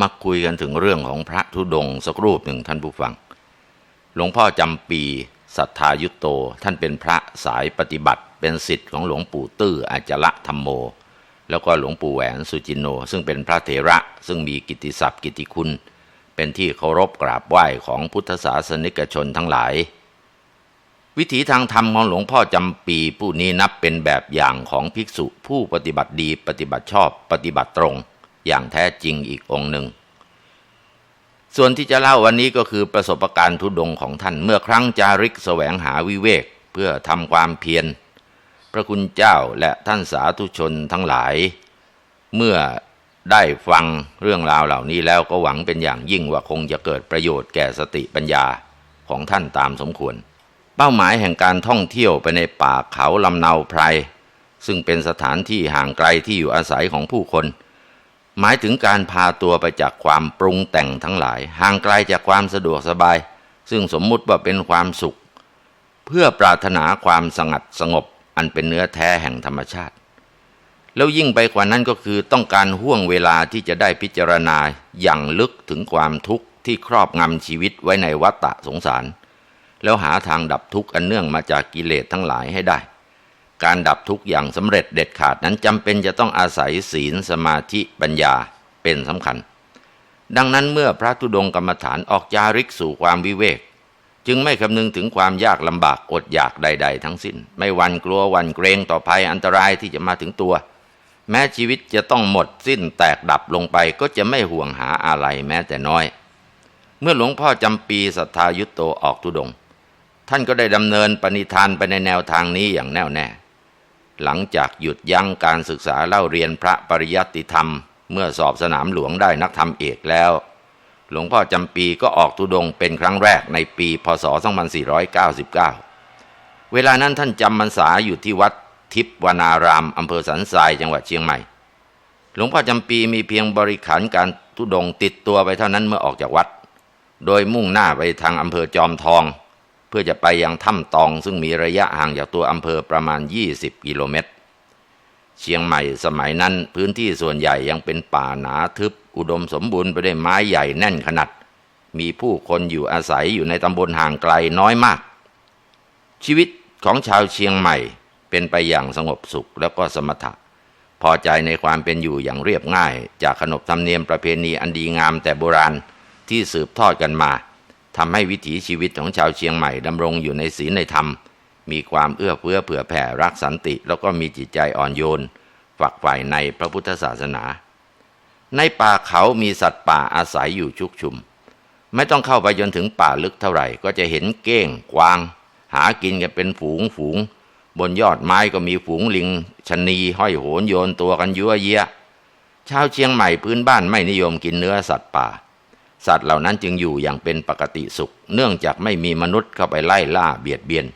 มาคุยกันถึงเรื่องของพระธุดงสักรูปหนึ่งท่านผู้ฟัง หลวงพ่อจำปีสัทธายุตโต ท่านเป็นพระสายปฏิบัติ เป็นสิทธิ์ของหลวงปู่ตื้ออาจละธรรมโม แล้วก็หลวงปู่แหวนสุจินโน ซึ่งเป็นพระเถระซึ่งมีกิติศัพท์กิตติคุณ เป็นที่เคารพกราบไหว้ของพุทธศาสนิกชนทั้งหลาย วิถีทางธรรมของหลวงพ่อจำปีผู้นี้นับเป็นแบบอย่างของภิกษุผู้ปฏิบัติดีปฏิบัติชอบปฏิบัติตรง อย่างแท้จริงอีกองค์หนึ่ง ส่วนที่จะเล่าวันนี้ก็คือประสบการณ์ทุดงของท่านเมื่อครั้งจาริกแสวงหาวิเวกเพื่อทำความเพียร พระคุณเจ้าและท่านสาธุชนทั้งหลาย เมื่อได้ฟังเรื่องราวเหล่านี้แล้วก็หวังเป็นอย่างยิ่งว่าคงจะเกิดประโยชน์แก่สติปัญญาของท่านตามสมควร เป้าหมายแห่งการท่องเที่ยวไปในป่าเขาลำเนาไพร ซึ่งเป็นสถานที่ห่างไกลที่อยู่อาศัยของผู้คน หมายถึงการพาตัวไปจากความปรุงแต่งทั้งหลาย ห่างไกลจากความสะดวกสบาย ซึ่งสมมุติว่าเป็นความสุข เพื่อปรารถนาความสงัดสงบอันเป็นเนื้อแท้แห่งธรรมชาติ แล้วยิ่งไปกว่านั้นก็คือต้องการห่วงเวลาที่จะได้พิจารณาอย่างลึกถึงความทุกข์ที่ครอบงำชีวิตไว้ในวัฏฏะสงสาร แล้วหาทางดับทุกข์อันเนื่องมาจากกิเลสทั้งหลายให้ได้ การดับทุกข์อย่างสำเร็จเด็ดขาดนั้นจำเป็นจะต้องอาศัยศีลสมาธิปัญญาเป็นสำคัญ ดังนั้นเมื่อพระธุดงกรรมฐานออกจาริกสู่ความวิเวก จึงไม่คำนึงถึงความยากลำบากอดอยากใด ๆ ทั้งสิ้น ไม่วันกลัววันเกรงต่อภัยอันตรายที่จะมาถึงตัว แม้ชีวิตจะต้องหมดสิ้นแตกดับลงไปก็จะไม่ห่วงหาอะไรแม้แต่น้อย เมื่อหลวงพ่อจำปีสัทธายุตโตออกธุดง ท่านก็ได้ดำเนินปณิธานไปในแนวทางนี้อย่างแน่วแน่ หลังจากหยุดยั้งการศึกษาเล่าเรียนพระปริยัติธรรม เมื่อสอบสนามหลวงได้นักธรรมเอกแล้ว หลวงพ่อจำปีก็ออกธุดงเป็นครั้งแรกในปีพศ 2499 เวลานั้นท่านจำพรรษาอยู่ที่วัดทิพวนารามอำเภอสันทรายจังหวัดเชียงใหม่ หลวงพ่อจำปีมีเพียงบริขารการธุดงติดตัวไปเท่านั้นเมื่อออกจากวัด โดยมุ่งหน้าไปทางอำเภอจอมทอง พื่อจะไปยังถ้ำตองซึ่งมีระยะห่างจากตัวอำเภอประมาณ 20 กิโลเมตร เชียงใหม่สมัยนั้นพื้นที่ส่วนใหญ่ยังเป็นป่าหนาทึบ อุดมสมบูรณ์ไปด้วยไม้ใหญ่แน่นขนาด มีผู้คนอยู่อาศัยอยู่ในตำบลห่างไกลน้อยมาก ชีวิตของชาวเชียงใหม่เป็นไปอย่างสงบสุขแล้วก็สมถะ พอใจในความเป็นอยู่อย่างเรียบง่าย จากขนบธรรมเนียมประเพณีอันดีงามแต่โบราณที่สืบทอดกันมา ทำให้วิถีชีวิตของชาวเชียงใหม่ดำรงอยู่ในศีลในธรรม มีความเอื้อเฟื้อเผื่อแผ่รักสันติ แล้วก็มีจิตใจอ่อนโยน ฝักใฝ่ในพระพุทธศาสนา ในป่าเขามีสัตว์ป่าอาศัยอยู่ชุกชุม ไม่ต้องเข้าไปจนถึงป่าลึกเท่าไหร่ ก็จะเห็นเก้งกวาง หากินกันเป็นฝูงฝูง บนยอดไม้ก็มีฝูงลิงชนีห้อยโหนโยนตัวกันยั่วเยียชาวเชียงใหม่พื้นบ้านไม่นิยมกินเนื้อสัตว์ป่า สัตว์เหล่านั้นจึงอยู่อย่างเป็นปกติสุข เนื่องจากไม่มีมนุษย์เข้าไปไล่ล่าเบียดเบียน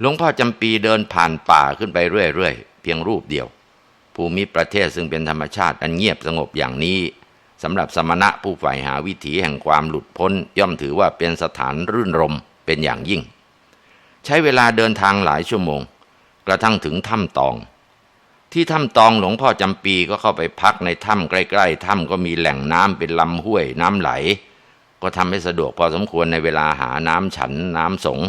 หลวงพ่อจำปีเดินผ่านป่าขึ้นไปเรื่อยๆเพียงรูปเดียว ภูมิประเทศซึ่งเป็นธรรมชาติอันเงียบสงบอย่างนี้สำหรับสมณะผู้ใฝ่หาวิถีแห่งความหลุดพ้น ย่อมถือว่าเป็นสถานรื่นรมเป็นอย่างยิ่ง ใช้เวลาเดินทางหลายชั่วโมง กระทั่งถึงถ้ำตอง ที่ถ้ำตองหลวงพ่อจำปีก็เข้าไปพักในถ้ำใกล้ๆถ้ำก็มีแหล่งน้ำเป็นลำห้วยน้ำไหล ก็ทำให้สะดวกพอสมควรในเวลาหาน้ำฉันน้ำสง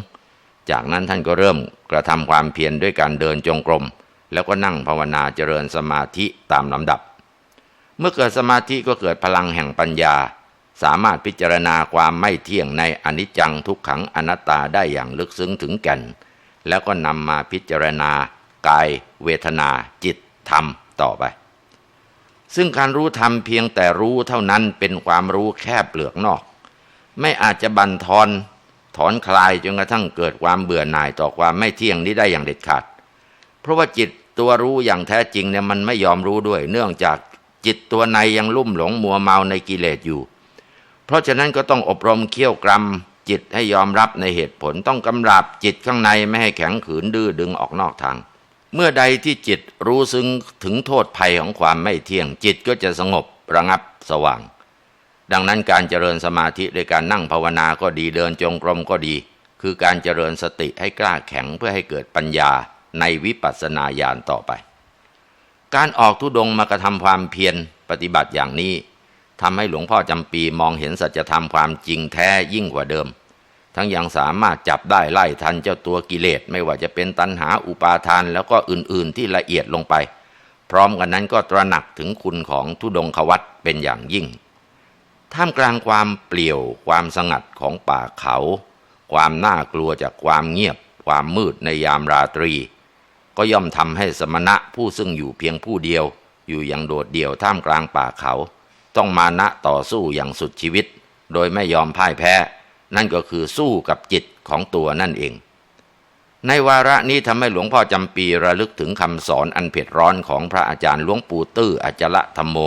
จากนั้นท่านก็เริ่มกระทำความเพียรด้วยการเดินจงกรม แล้วก็นั่งภาวนาเจริญสมาธิตามลำดับ เมื่อเกิดสมาธิก็เกิดพลังแห่งปัญญา สามารถพิจารณาความไม่เที่ยงในอนิจจังทุกขังอนัตตาได้อย่างลึกซึ้งถึงแก่น แล้วก็นำมาพิจารณา กาย เวทนา จิตธรรมต่อไป ซึ่งการรู้ธรรมเพียงแต่รู้เท่านั้นเป็นความรู้แค่เปลือกนอก ไม่อาจจะบันทอนถอนคลายจนกระทั่งเกิดความเบื่อหน่ายต่อความไม่เที่ยงนี้ได้อย่างเด็ดขาด เพราะว่าจิตตัวรู้อย่างแท้จริงเนี่ยมันไม่ยอมรู้ด้วย เนื่องจากจิตตัวในยังลุ่มหลงมัวเมาในกิเลสอยู่ เพราะฉะนั้นก็ต้องอบรมเคี่ยวกรำจิตให้ยอมรับในเหตุผลต้องกำราบจิตข้างในไม่ให้แข็งขืนดื้อดึงออกนอกทาง เมื่อใดที่จิตรู้ซึ้งถึงโทษภัยของความไม่เที่ยงจิตก็จะสงบระงับสว่าง ดังนั้นการเจริญสมาธิโดยการนั่งภาวนาก็ดีเดินจงกรมก็ดี คือการเจริญสติให้กล้าแข็งเพื่อให้เกิดปัญญาในวิปัสสนาญาณต่อไป การออกทุดงค์มากระทำความเพียรปฏิบัติอย่างนี้ทำให้หลวงพ่อจำปีมองเห็นสัจธรรมความจริงแท้ยิ่งกว่าเดิม ทั้งยังสามารถจับได้ไล่ทันเจ้าตัวกิเลสไม่ว่าจะเป็นตัณหาอุปาทานแล้วก็อื่นๆที่ละเอียดลงไป พร้อมกันนั้นก็ตระหนักถึงคุณของทุดงควัตเป็นอย่างยิ่ง ท่ามกลางความเปลี่ยวความสงัดของป่าเขา ความน่ากลัวจากความเงียบ ความมืดในยามราตรี ก็ย่อมทำให้สมณะผู้ซึ่งอยู่เพียงผู้เดียว อยู่อย่างโดดเดี่ยวท่ามกลางป่าเขา ต้องมานะต่อสู้อย่างสุดชีวิต โดยไม่ยอมพ่ายแพ้ นั่นก็คือสู้กับจิตของตัวนั่นเอง ในวาระนี้ทำให้หลวงพ่อจำปีระลึกถึงคำสอนอันเผ็ดร้อนของพระอาจารย์หลวงปู่ตื้ออจละธรรมโม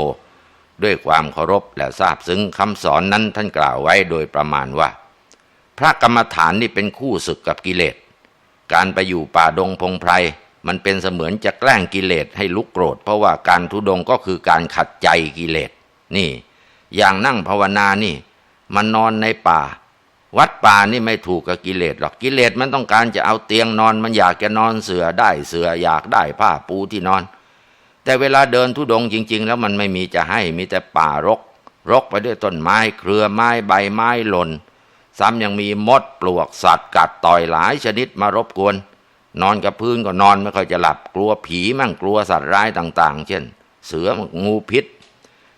ด้วยความเคารพและทราบซึ้งคำสอนนั้นท่านกล่าวไว้โดยประมาณว่า พระกรรมฐานนี่เป็นคู่ศึกกับกิเลส การไปอยู่ป่าดงพงไพรมันเป็นเสมือนจะแกล้งกิเลสให้ลุกโกรธ เพราะว่าการทุดงก็คือการขัดใจกิเลส นี่ อย่างนั่งภาวนานี่ มันนอนในป่า วัดป่านี่ไม่ถูกกับกิเลสหรอกกิเลสมันต้องการจะเอาเตียงนอน มันอยากจะนอนเสือได้เสืออยากได้ผ้าปูที่นอน แต่เวลาเดินทุดงจริง ๆ แล้วมันไม่มีจะให้มีแต่ป่ารก รกไปด้วยต้นไม้ เครือไม้ใบไม้หล่น ซ้ำยังมีมดปลวกสัตว์กัดต่อยหลายชนิดมารบกวน นอนกับพื้นก็นอนไม่ค่อยจะหลับกลัวผีมั่งกลัวสัตว์ร้ายต่าง ๆ เช่น เสืองูพิษ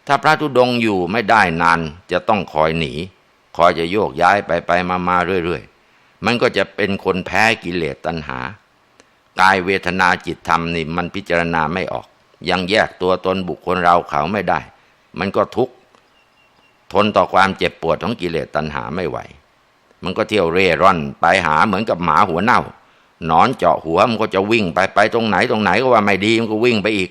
ถ้าพระธุดงค์อยู่ไม่ได้นานจะต้องคอยหนี คอยจะโยกย้ายไปไปมามาเรื่อยๆ มันก็จะเป็นคนแพ้กิเลสตัณหา กายเวทนาจิตธรรมนี่มันพิจารณาไม่ออก ยังแยกตัวตนบุคคลเราเขาไม่ได้ มันก็ทุกข์ทนต่อความเจ็บปวดของกิเลสตัณหาไม่ไหว มันก็เที่ยวเร่ร่อนไปหาเหมือนกับหมาหัวเน่า หนอนเจาะหัวมันก็จะวิ่งไปไปตรงไหนตรงไหนก็ว่าไม่ดีมันก็วิ่งไปอีก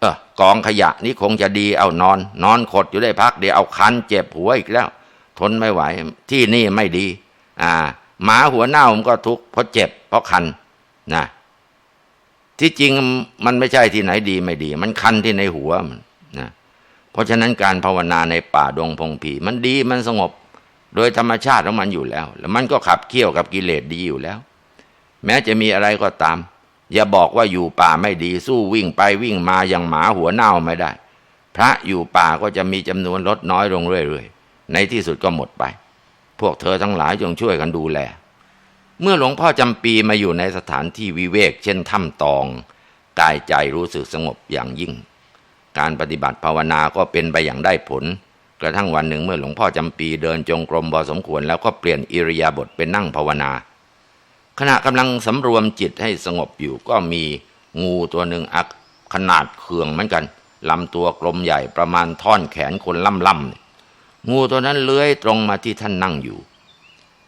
เออกองขยะนี่คงจะดีเอานอน นอนขดอยู่ได้พักเดี๋ยวเอาคันเจ็บหัวอีกแล้ว ทนไม่ไหว ที่นี่ไม่ดี อ่า หมาหัวเน่ามันก็ทุกข์เพราะเจ็บ เพราะคันนะที่จริงมันไม่ใช่ที่ไหนดีไม่ดี มันคันที่ในหัวมันนะเพราะฉะนั้นการภาวนาในป่าดงพงผีมันดีมันสงบ โดยธรรมชาติของมันอยู่แล้ว แล้วมันก็ขับเคี่ยวกับกิเลสดีอยู่แล้ว แม้จะมีอะไรก็ตาม อย่าบอกว่าอยู่ป่าไม่ดีสู้วิ่งไปวิ่งมาอย่างหมาหัวเน่าไม่ได้ พระอยู่ป่าก็จะมีจำนวนลดน้อยลงเรื่อยๆ ในที่สุดก็หมดไป พวกเธอทั้งหลายจงช่วยกันดูแล เมื่อหลวงพ่อจำปีมาอยู่ในสถานที่วิเวก เช่นถ้ำตอง กายใจรู้สึกสงบอย่างยิ่ง การปฏิบัติภาวนาก็เป็นไปอย่างได้ผล กระทั่งวันหนึ่งเมื่อหลวงพ่อจำปีเดินจงกรมพอสมควรแล้วก็เปลี่ยนอิริยาบถเป็นนั่งภาวนา ขณะกำลังสำรวมจิตให้สงบอยู่ก็มีงูตัวหนึ่งอักขนาดเคืองเหมือนกันลำตัวกลมใหญ่ประมาณท่อนแขนคนล่ำล่ำเนี่ย งูตัวนั้นเลื้อยตรงมาที่ท่านนั่งอยู่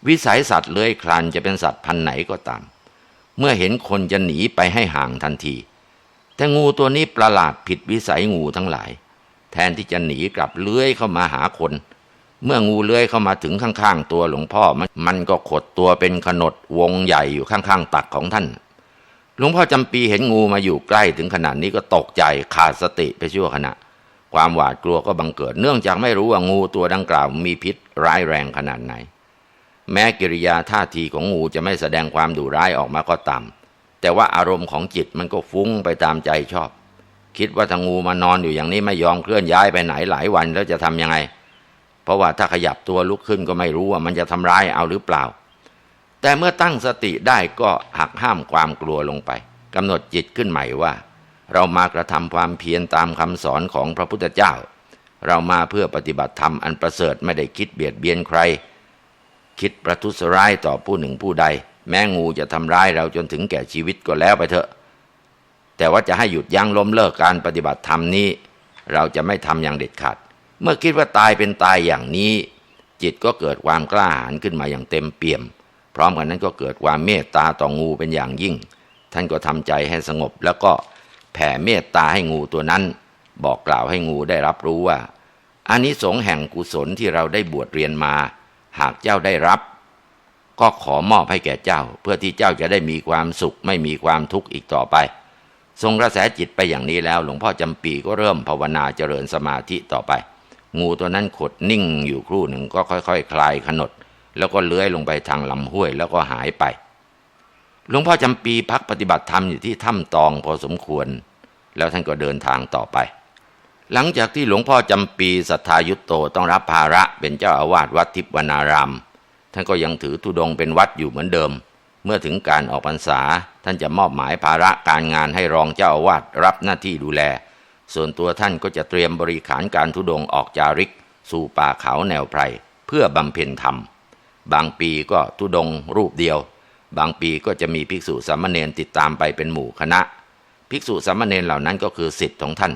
วิสัยสัตว์เลื้อยคลานจะเป็นสัตว์พันไหนก็ตาม เมื่อเห็นคนจะหนีไปให้ห่างทันที แต่งูตัวนี้ประหลาดผิดวิสัยงูทั้งหลาย แทนที่จะหนีกลับเลื้อยเข้ามาหาคน เมื่องูเลื้อยเข้ามาถึงข้างๆ ตัวหลวงพ่อมันมันก็ขดตัวเป็นขนดวงใหญ่อยู่ข้างๆตักของท่านหลวงพ่อจำปีเห็นงูมาอยู่ใกล้ถึงขนาดนี้ก็ตกใจขาดสติไปชั่วขณะ ความหวาดกลัวก็บังเกิด เนื่องจากไม่รู้ว่างูตัวดังกล่าวมีพิษร้ายแรงขนาดไหน แม้กิริยาท่าทีของงูจะไม่แสดงความดุร้ายออกมาก็ตามแต่ว่าอารมณ์ของจิตมันก็ฟุ้งไปตามใจชอบ คิดว่าถ้างูมานอนอยู่อย่างนี้ไม่ยอมเคลื่อนย้ายไปไหนหลายวันแล้วจะทำยังไง เพราะว่าถ้าขยับตัวลุกขึ้นก็ไม่รู้ว่ามันจะทำร้ายเอาหรือเปล่า แต่เมื่อตั้งสติได้ก็หักห้ามความกลัวลงไปกำหนดจิตขึ้นใหม่ว่า เรามากระทำความเพียรตามคำสอนของพระพุทธเจ้า เรามาเพื่อปฏิบัติธรรมอันประเสริฐไม่ได้คิดเบียดเบียนใคร คิดประทุษร้ายต่อผู้หนึ่งผู้ใด แม้งูจะทำร้ายเราจนถึงแก่ชีวิตก็แล้วไปเถอะ แต่ว่าจะให้หยุดยั้งล้มเลิกการปฏิบัติธรรมนี้ เราจะไม่ทำอย่างเด็ดขาด เมื่อคิดว่าตายเป็นตายอย่างนี้ จิตก็เกิดความกล้าหาญขึ้นมาอย่างเต็มเปี่ยม พร้อมกันนั้นก็เกิดความเมตตาต่องูเป็นอย่างยิ่ง ท่านก็ทำใจให้สงบแล้วก็ แผ่เมตตาให้งูตัวนั้น บอกกล่าวให้งูได้รับรู้ว่าอานิสงส์แห่งกุศลที่เราได้บวชเรียนมา หากเจ้าได้รับ ก็ขอมอบให้แก่เจ้า เพื่อที่เจ้าจะได้มีความสุขไม่มีความทุกข์อีกต่อไป ทรงกระแสจิตไปอย่างนี้แล้ว หลวงพ่อจำปีก็เริ่มภาวนาเจริญสมาธิต่อไป งูตัวนั้นขดนิ่งอยู่ครู่หนึ่งก็ค่อยๆคคลายขนด แล้วก็เลื้อยลงไปทางลำห้วยแล้วก็หายไป หลวงพ่อจำปีพักปฏิบัติธรรมอยู่ที่ถ้ำตองพอสมควร แล้วท่านก็เดินทางต่อไป หลังจากที่หลวงพ่อจำปีสัทธายุตโตต้องรับภาระเป็นเจ้าอาวาสวัดทิพย์วนาราม ท่านก็ยังถือธุดงเป็นวัดอยู่เหมือนเดิม เมื่อถึงการออกพรรษา ท่านจะมอบหมายภาระการงานให้รองเจ้าอาวาสรับหน้าที่ดูแล ส่วนตัวท่านก็จะเตรียมบริขารการธุดงออกจาริก สู่ป่าเขาแนวไพรเพื่อบำเพ็ญธรรม บางปีก็ธุดงรูปเดียว บางปีก็จะมีภิกษุสามเณรติดตามไปเป็นหมู่คณะ ภิกษุสามเณรเหล่านั้นก็คือสิทธิ์ของท่าน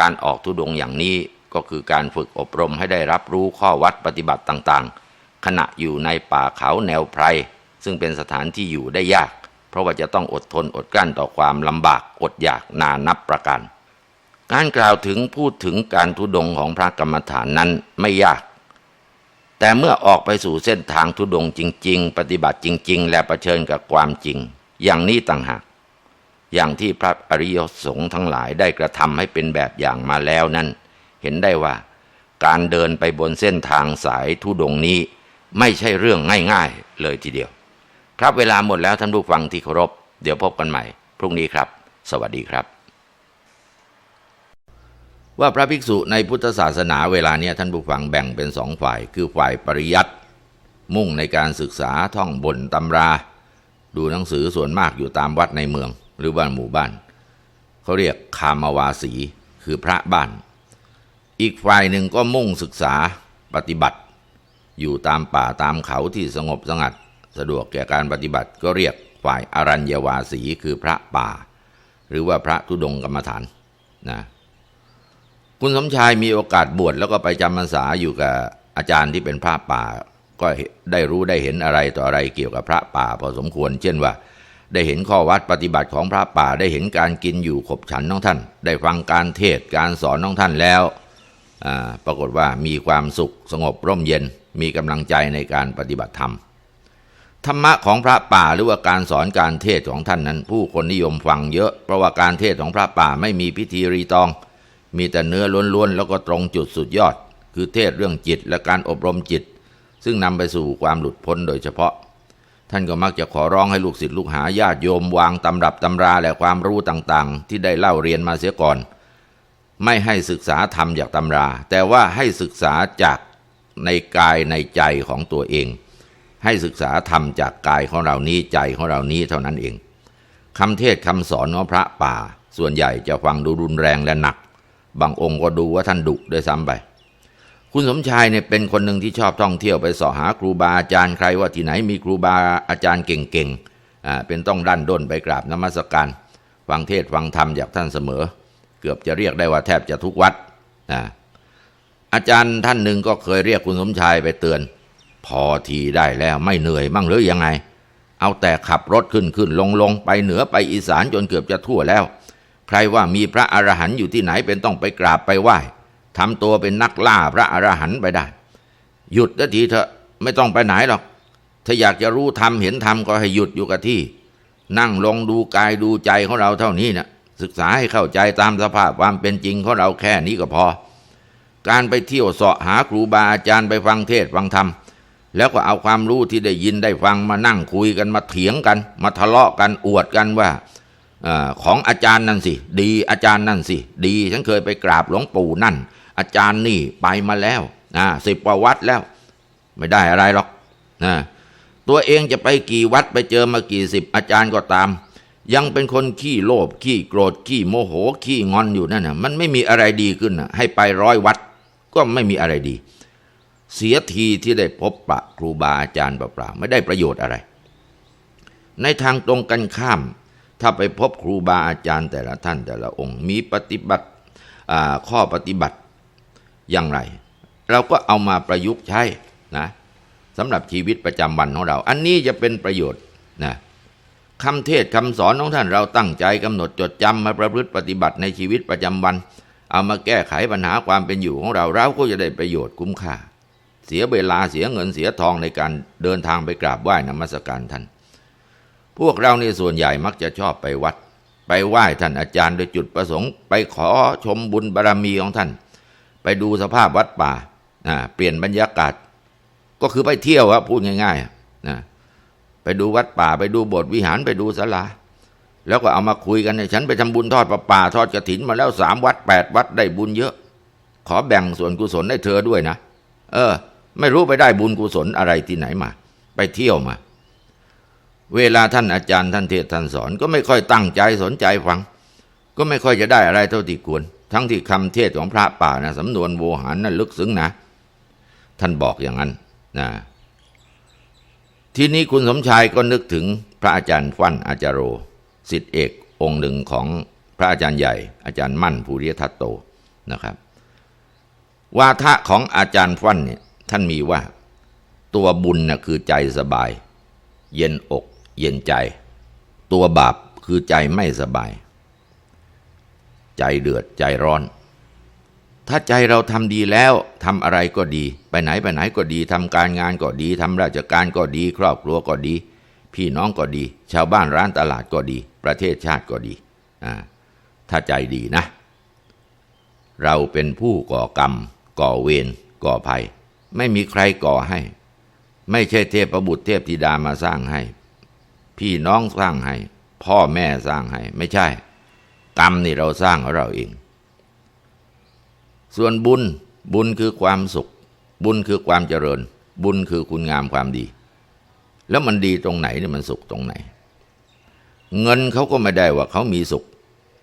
การออกธุดงอย่างนี้ก็คือการฝึกอบรมให้ได้รับรู้ข้อวัดปฏิบัติต่างๆ ขณะอยู่ในป่าเขาแนวไพร ซึ่งเป็นสถานที่อยู่ได้ยาก เพราะว่าจะต้องอดทนอดกลั้นต่อความลำบากอดอยากนานนับประการ การกล่าวถึงพูดถึงการทุดงของพระกรรมฐานนั้นไม่ยาก แต่เมื่อออกไปสู่เส้นทางทุดงค์จริง ๆ ปฏิบัติจริง ๆ และะเผชิญกับความจริง อย่างนี้ต่างหากอย่างที่พระอริยสงฆ์ทั้งหลายได้กระทำให้เป็นแบบอย่างมาแล้วนั้น เห็นได้ว่า การเดินไปบนเส้นทางสายทุดงค์นี้ ไม่ใช่เรื่องง่ายๆ เลยทีเดียว ครับเวลาหมดแล้วท่านผู้ฟังที่เคารพ เดี๋ยวพบกันใหม่ พรุ่งนี้ครับ สวัสดีครับ ว่าพระภิกษุในพุทธศาสนาเวลาเนี้ยท่านผู้ฟังแบ่งเป็นสองฝ่าย คือฝ่ายปริยัติมุ่งในการศึกษาท่องบนตำรา ดูหนังสือส่วนมากอยู่ตามวัดในเมือง หรือบ้านหมู่บ้าน เขาเรียกคามาวาสีคือพระบ้าน อีกฝ่ายหนึ่งก็มุ่งศึกษาปฏิบัติ อยู่ตามป่าตามเขาที่สงบสงัด สะดวกแก่การปฏิบัติก็เรียกฝ่ายอารัญญวาสีคือพระป่า หรือว่าพระธุดงกรรมฐานนะ คุณสมชายมีโอกาสบวชแล้วก็ไปจำพรรษาอยู่กับอาจารย์ที่เป็นพระป่า ก็ได้รู้ได้เห็นอะไรต่ออะไรเกี่ยวกับพระป่าพอสมควร เช่นว่า ได้เห็นข้อวัดปฏิบัติของพระป่าได้เห็นการกินอยู่ขบฉันของท่าน ได้ฟังการเทศการสอนของท่านแล้วอ่าปรากฏว่ามีความสุขสงบร่มเย็นมีกำลังใจในการปฏิบัติธรรมธรรมะของพระป่าหรือว่าการสอนการเทศของท่านนั้น ผู้คนนิยมฟังเยอะ เพราะว่าการเทศของพระป่าไม่มีพิธีรีตอง มีแต่เนื้อล้วนๆ แล้วก็ตรงจุดสุดยอด คือเทศเรื่องจิตและการอบรมจิต ซึ่งนำไปสู่ความหลุดพ้นโดยเฉพาะ ท่านก็มักจะขอร้องให้ลูกศิษย์ลูกหาญาติโยมวางตำรับตำราและความรู้ต่างๆ ที่ได้เล่าเรียนมาเสียก่อน ไม่ให้ศึกษาธรรมจากตำรา แต่ว่าให้ศึกษาจากในกายในใจของตัวเอง ให้ศึกษาธรรมจากกายของเรานี้ใจของเรานี้เท่านั้นเองคำเทศคำสอนของพระป่า ส่วนใหญ่จะฟังดูรุนแรงและหนัก บางองค์ก็ดูว่าท่านดุด้วยซ้ำไป คุณสมชายเนี่ยเป็นคนหนึ่งที่ชอบท่องเที่ยวไปสาะหาครูบาอาจารย์ใครว่าที่ไหนมีครูบาอาจารย์เก่งๆอ่าเป็นต้องดันด้นไปกราบนมัสการฟังเทศฟังธรรมจากท่านเสมอ เกือบจะเรียกได้ว่าแทบจะทุกวัดนะอาจารย์ท่านหนึ่งก็เคยเรียกคุณสมชายไปเตือน พอทีได้แล้วไม่เหนื่อยมั่งหรือยังไง เอาแต่ขับรถขึ้นขึ้นลงลงไปเหนือไปอีสานจนเกือบจะทั่วแล้ว รว่ามีพระอรหันต์อยู่ที่ไหนเป็นต้องไปกราบไปไหว้ทำตัวเป็นนักล่าพระอรหันต์ไปได้ หยุดนาทีเถอะไม่ต้องไปไหนหรอก ถ้าอยากจะรู้ธรรมเห็นธรรมก็ให้หยุดอยู่กับที่ นั่งลงดูกายดูใจของเราเท่านี้นะศึกษาให้เข้าใจตามสภาพความเป็นจริงของเราแค่นี้ก็พอ การไปเที่ยวเสาะหาครูบาอาจารย์ไปฟังเทศฟังธรรมแล้วก็เอาความรู้ที่ได้ยินได้ฟังมานั่งคุยกันมาเถียงกัน มาทะเลาะกันอวดกันว่า อของอาจารย์นั่นสิ ดีอาจารย์นั่นสิ ดีฉันเคยไปกราบหลวงปู่นั่น อาจารย์นี่ไปมาแล้วนะสิบกว่าวัดแล้ว ไม่ได้อะไรหรอกนะตัวเองจะไปกี่วัดไปเจอมากี่สิบอาจารย์ก็ตาม ยังเป็นคนขี้โลภขี้โกรธขี้โมโหขี้งอนอยู่นั่นนะมันไม่มีอะไรดีขึ้นนะให้ไปร้อยวัด ก็ไม่มีอะไรดี เสียทีที่ได้พบปะครูบาอาจารย์เปล่าๆไม่ได้ประโยชน์อะไร ในทางตรงกันข้าม ถ้าไปพบครูบาอาจารย์แต่ละท่านแต่ละองค์ มีปฏิบัติข้อปฏิบัติอย่างไร เราก็เอามาประยุกต์ใช้นะสำหรับชีวิตประจำวันของเรา อันนี้จะเป็นประโยชน์นะคำเทศคำสอนของท่านเราตั้งใจกำหนดจดจำมาประพฤติปฏิบัติในชีวิตประจำวัน เอามาแก้ไขปัญหาความเป็นอยู่ของเราเราก็จะได้ประโยชน์คุ้มค่า เสียเวลาเสียเงินเสียทองในการเดินทางไปกราบไหว้นมัสการท่าน พวกเราในส่วนใหญ่มักจะชอบไปวัด ไปไหว้ท่านอาจารย์โดยจุดประสงค์ ไปขอชมบุญบารรมีของท่าน ไปดูสภาพวัดป่าอ่าเปลี่ยนบรรยากาศ ก็คือไปเที่ยวอะพูดง่ายๆนะไปดูวัดป่าไปดูโบสถ์วิหารไปดูศาลาแล้วก็เอามาคุยกันเนี่ยฉันไปทำบุญทอดประป่าทอดกระถินมาแล้วสามวัดแปดวัดได้บุญเยอะ ขอแบ่งส่วนกุศลให้เธอด้วยนะ เออ ไม่รู้ไปได้บุญกุศลอะไรที่ไหนมา ไปเที่ยวมา เวลาท่านอาจารย์ท่านเทศท่านสอน ก็ไม่ค่อยตั้งใจสนใจฟัง ก็ไม่ค่อยจะได้อะไรเท่าที่ควร ทั้งที่คำเทศของพระป่านะสำนวนโวหารน่ะลึกซึ้งนะ ท่านบอกอย่างนั้นนะทีนี้คุณสมชายก็นึกถึงพระอาจารย์ฟั่นอาจารโรสิทธิเอกองค์หนึ่งของพระอาจารย์ใหญ่ อาจารย์มั่นภูริยทัตโตนะครับวาทะของอาจารย์ฟั่นเนี่ยท่านมีว่า ตัวบุญน่ะคือใจสบาย เย็นอก เย็นใจ ตัวบาปคือใจไม่สบาย ใจเดือดใจร้อน ถ้าใจเราทำดีแล้วทำอะไรก็ดี ไปไหนไปไหนก็ดีทำการงานก็ดีทำราชการก็ดี ครอบครัวก็ดี พี่น้องก็ดี ชาวบ้านร้านตลาดก็ดี ประเทศชาติก็ดีอ่าถ้าใจดีนะ เราเป็นผู้ก่อกรรม ก่อเวรก่อภัย ไม่มีใครก่อให้ ไม่ใช่เทพบุตรเทพธิดามาสร้างให้ พี่น้องสร้างให้ พ่อแม่สร้างให้ ไม่ใช่ กรรมนี่เราสร้างของเราเอง ส่วนบุญบุญคือความสุข บุญคือความเจริญ บุญคือคุณงามความดี แล้วมันดีตรงไหนเนี่ยมันสุขตรงไหน เงินเขาก็ไม่ได้ว่าเขามีสุข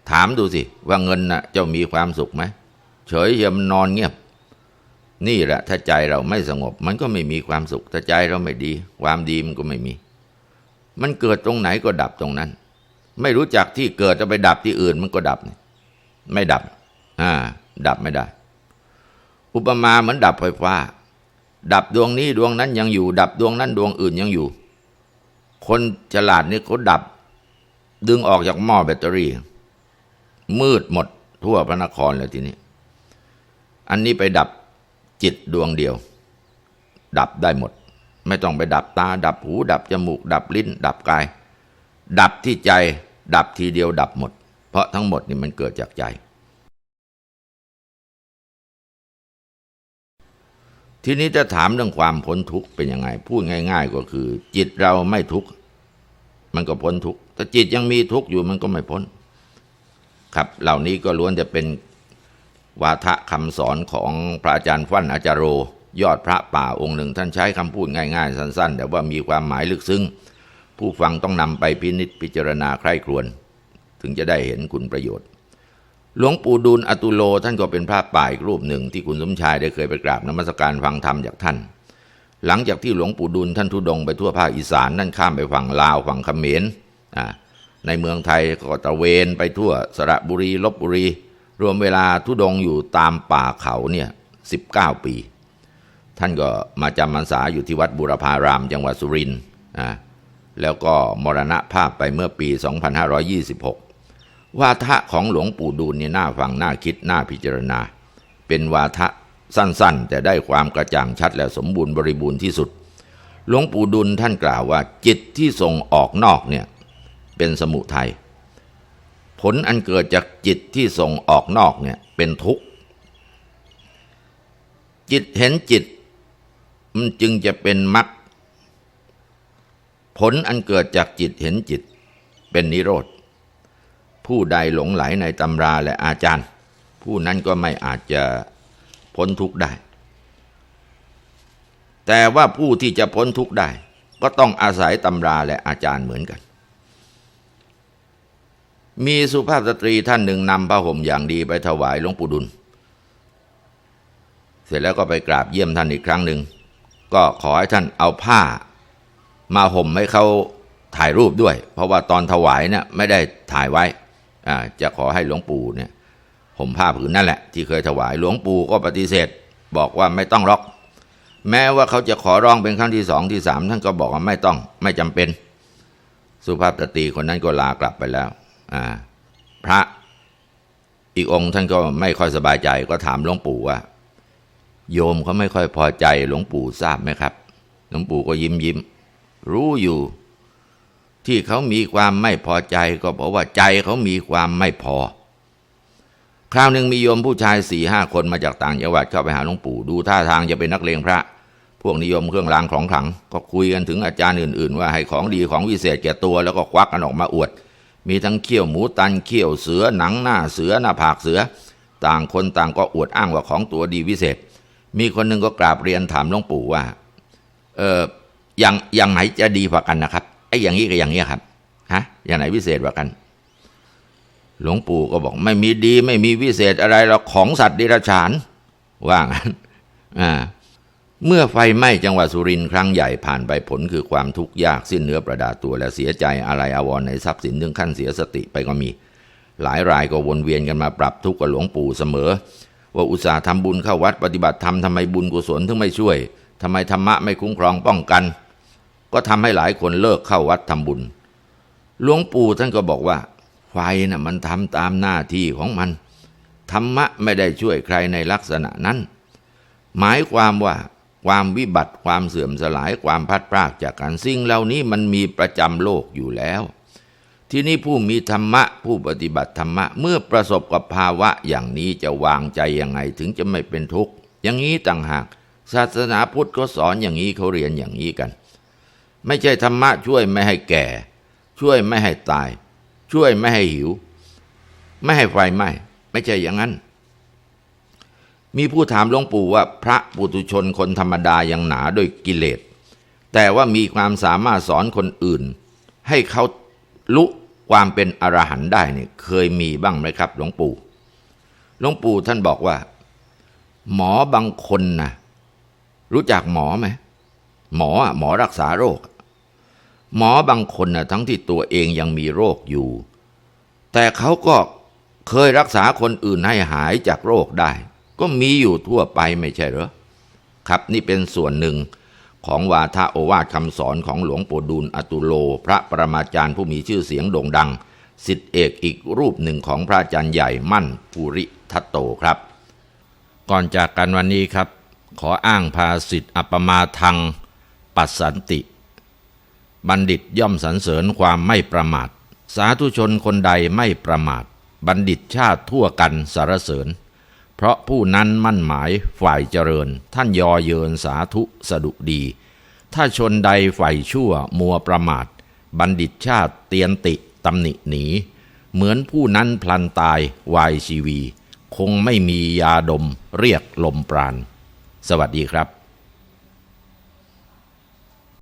ถามดูสิว่าเงินน่ะเจ้ามีความสุขไหมเฉยเฉยมันนอนเงียบนี่แหละถ้าใจเราไม่สงบ มันก็ไม่มีความสุขถ้าใจเราไม่ดี ความดีมันก็ไม่มี มันเกิดตรงไหนก็ดับตรงนั้น ไม่รู้จักที่เกิดจะไปดับที่อื่นมันก็ดับ ไม่ดับ อ่า ดับไม่ได้ อุปมาเหมือนดับไฟฟ้า ดับดวงนี้ดวงนั้นยังอยู่ ดับดวงนั้นดวงอื่นยังอยู่ คนฉลาดนี่เขาดับ ดึงออกจากหม้อแบตเตอรี่ มืดหมดทั่วพระนครเลยทีนี้ อันนี้ไปดับจิตดวงเดียว ดับได้หมด ไม่ต้องไปดับตา ดับหู ดับจมูก ดับลิ้น ดับกาย ดับที่ใจ ดับทีเดียวดับหมด เพราะทั้งหมดนี่มันเกิดจากใจ ทีนี้จะถามเรื่องความพ้นทุกข์เป็นยังไง พูดง่าย ๆ ก็คือ จิตเราไม่ทุกข์มันก็พ้นทุกข์แต่จิตยังมีทุกข์อยู่มันก็ไม่พ้น ครับ เหล่านี้ก็ล้วนจะเป็นวาทะคำสอนของพระอาจารย์ฟั่นอาจารโร ยอดพระป่าองค์หนึ่งท่านใช้คำพูดง่ายๆ สั้น ๆ แต่ว่ามีความหมายลึกซึ้ง ผู้ฟังต้องนำไปพินิจพิจารณาใคร่ครวญถึงจะได้เห็นคุณประโยชน์ หลวงปู่ดูลอตุโลท่านก็เป็นพระป่าอีกรูปหนึ่งที่คุณสมชายได้เคยไปกราบนมัสการฟังธรรมจากท่าน หลังจากที่หลวงปู่ดูลท่านทุดงไปทั่วภาคอีสานนั่นข้ามไปฝั่งลาวฝั่งเขมรในเมืองไทยก็ตะเวนไปทั่วสระบุรีลบบุรี รวมเวลาทุดงอยู่ตามป่าเขาเนี่ยสิบเก้าปี ท่านก็มาจำพรรษาอยู่ที่วัดบุรพารามจังหวัดสุรินทร์อ่าแล้วก็มรณภาพไปเมื่อปี 2526 วาทะของหลวงปู่ดูลนี่น่าฟังน่าคิดน่าพิจารณา เป็นวาทะสั้นๆ แต่ได้ความกระจ่างชัดและสมบูรณ์บริบูรณ์ที่สุด หลวงปู่ดุลท่านกล่าวว่า จิตที่ส่งออกนอกเนี่ยเป็นสมุทัยผลอันเกิดจากจิตที่ส่งออกนอกเนี่ยเป็นทุกข์จิตเห็นจิต มันจึงจะเป็นมรรคผลอันเกิดจากจิตเห็นจิตเป็นนิโรธ ผู้ใดหลงไหลในตำราและอาจารย์ ผู้นั้นก็ไม่อาจจะพ้นทุกข์ได้ แต่ว่าผู้ที่จะพ้นทุกข์ได้ ก็ต้องอาศัยตำราและอาจารย์เหมือนกัน มีสุภาพสตรีท่านหนึ่งนำผ้าห่มอย่างดีไปถวายหลวงปู่ดุล เสร็จแล้วก็ไปกราบเยี่ยมท่านอีกครั้งหนึ่ง ก็ขอให้ท่านเอาผ้า มาห่มให้เขาถ่ายรูปด้วย เพราะว่าตอนถวายเนี่ยไม่ได้ถ่ายไว้อ่าจะขอให้หลวงปู่เนี่ยห่มผ้าผืนนั่นแหละ ที่เคยถวายหลวงปู่ก็ปฏิเสธ บอกว่าไม่ต้องหรอก แม้ว่าเขาจะขอร้องเป็นครั้งที่สองที่สามท่านก็บอกว่าไม่ต้องไม่จำเป็น สุภาพสตรีคนนั้นก็ลากลับไปแล้วอ่าพระอีกองค์ท่านก็ไม่ค่อยสบายใจก็ถามหลวงปู่ว่า โยมเขาไม่ค่อยพอใจหลวงปู่ทราบไหมครับ หลวงปู่ก็ยิ้มยิ้ม รู้อยู่ ที่เขามีความไม่พอใจก็เพราะว่าใจเขามีความไม่พอ คราวหนึ่งมีโยมผู้ชายสี่ห้าคนมาจากต่างจังหวัดเข้าไปหาหลวงปู่ดูท่าทางจะเป็นนักเลงพระ พวกนิยมเครื่องรางของขลัง ก็คุยกันถึงอาจารย์อื่น ๆ ว่าให้ของดีของวิเศษแก่ตัวแล้วก็ควักกันออกมาอวด มีทั้งเขี้ยวหมูตันเขี้ยวเสือหนังหน้าเสือหน้าผากเสือ ต่างคนต่างก็อวดอ้างว่าของตัวดีวิเศษ มีคนหนึ่งก็กราบเรียนถามหลวงปู่ว่า เอออย่างอย่างไหนจะดีกว่ากันนะครับไอ้อย่างนี้กับอย่างนี้ครับฮะอย่างไหนวิเศษกว่ากัน หลวงปู่ก็บอก ไม่มีดีไม่มีวิเศษอะไรหรอกของสัตว์ดิรัจฉาน ว่างั้นอ่าเมื่อไฟไหม้จังหวัดสุรินทร์ครั้งใหญ่ผ่านไปผลคือความทุกข์ยากสิ้นเนื้อประดาตัวและเสียใจอะไรอาวรในทรัพย์สินถึงขั้นเสียสติไปก็มี หลายรายก็วนเวียนกันมาปรับทุกข์กับหลวงปู่เสมอ ว่าอุตส่าห์ทำบุญเข้าวัดปฏิบัติธรรมทำไมบุญกุศลถึงไม่ช่วยทำไมธรรมะไม่คุ้มครองป้องกัน ก็ทำให้หลายคนเลิกเข้าวัดทำบุญ หลวงปู่ท่านก็บอกว่า ไฟน่ะมันทำตามหน้าที่ของมัน ธรรมะไม่ได้ช่วยใครในลักษณะนั้น หมายความว่าความวิบัติความเสื่อมสลายความพัดพรากจากกันสิ่งเหล่านี้มันมีประจำโลกอยู่แล้ว ทีนี้ผู้มีธรรมะผู้ปฏิบัติธรรมะ เมื่อประสบกับภาวะอย่างนี้จะวางใจยังไงถึงจะไม่เป็นทุกข์อย่างนี้ต่างหาก ศาสนาพุทธเขาสอนอย่างนี้เขาเรียนอย่างนี้กัน ไม่ใช่ธรรมะช่วยไม่ให้แก่ ช่วยไม่ให้ตาย ช่วยไม่ให้หิว ไม่ให้ไฟไหม้ไม่ใช่อย่างนั้น มีผู้ถามหลวงปู่ว่าพระปุถุชนคนธรรมดายังหนาด้วยกิเลสแต่ว่ามีความสามารถสอนคนอื่น ให้เขาลุ ความเป็นอรหันต์ได้เนี่ยเคยมีบ้างไหมครับ หลวงปู่หลวงปู่ท่านบอกว่า หมอบางคนนะรู้จักหมอไหมหมออะหมอรักษาโรค หมอบางคนนะทั้งที่ตัวเองยังมีโรคอยู่ แต่เขาก็เคยรักษาคนอื่นให้หายจากโรคได้ ก็มีอยู่ทั่วไปไม่ใช่เหรอครับนี่เป็นส่วนหนึ่ง ของวาทะโอวาทคำสอนของหลวงปู่ดูลอตุโล พระประมาจารย์ผู้มีชื่อเสียงโด่งดัง สิทธิเอกอีกรูปหนึ่งของพระอาจารย์ใหญ่มั่นภูริทัตโตครับ ก่อนจากกันวันนี้ครับ ขออ้างภาสิทธิอัปมาทัง ปัสสันติ บัณฑิตย่อมสรรเสริญความไม่ประมาท สาธุชนคนใดไม่ประมาท บัณฑิตชาติทั่วกันสารเสริญ เพราะผู้นั้นมั่นหมายฝ่ายเจริญ ท่านยอเยินสาธุสดุดี ถ้าชนใดฝ่ายชั่วมัวประมาท บัณฑิตชาติเตียนติตำหนิหนี เหมือนผู้นั้นพลันตายวายชีวี คงไม่มียาดมเรียกลมปราณ สวัสดีครับ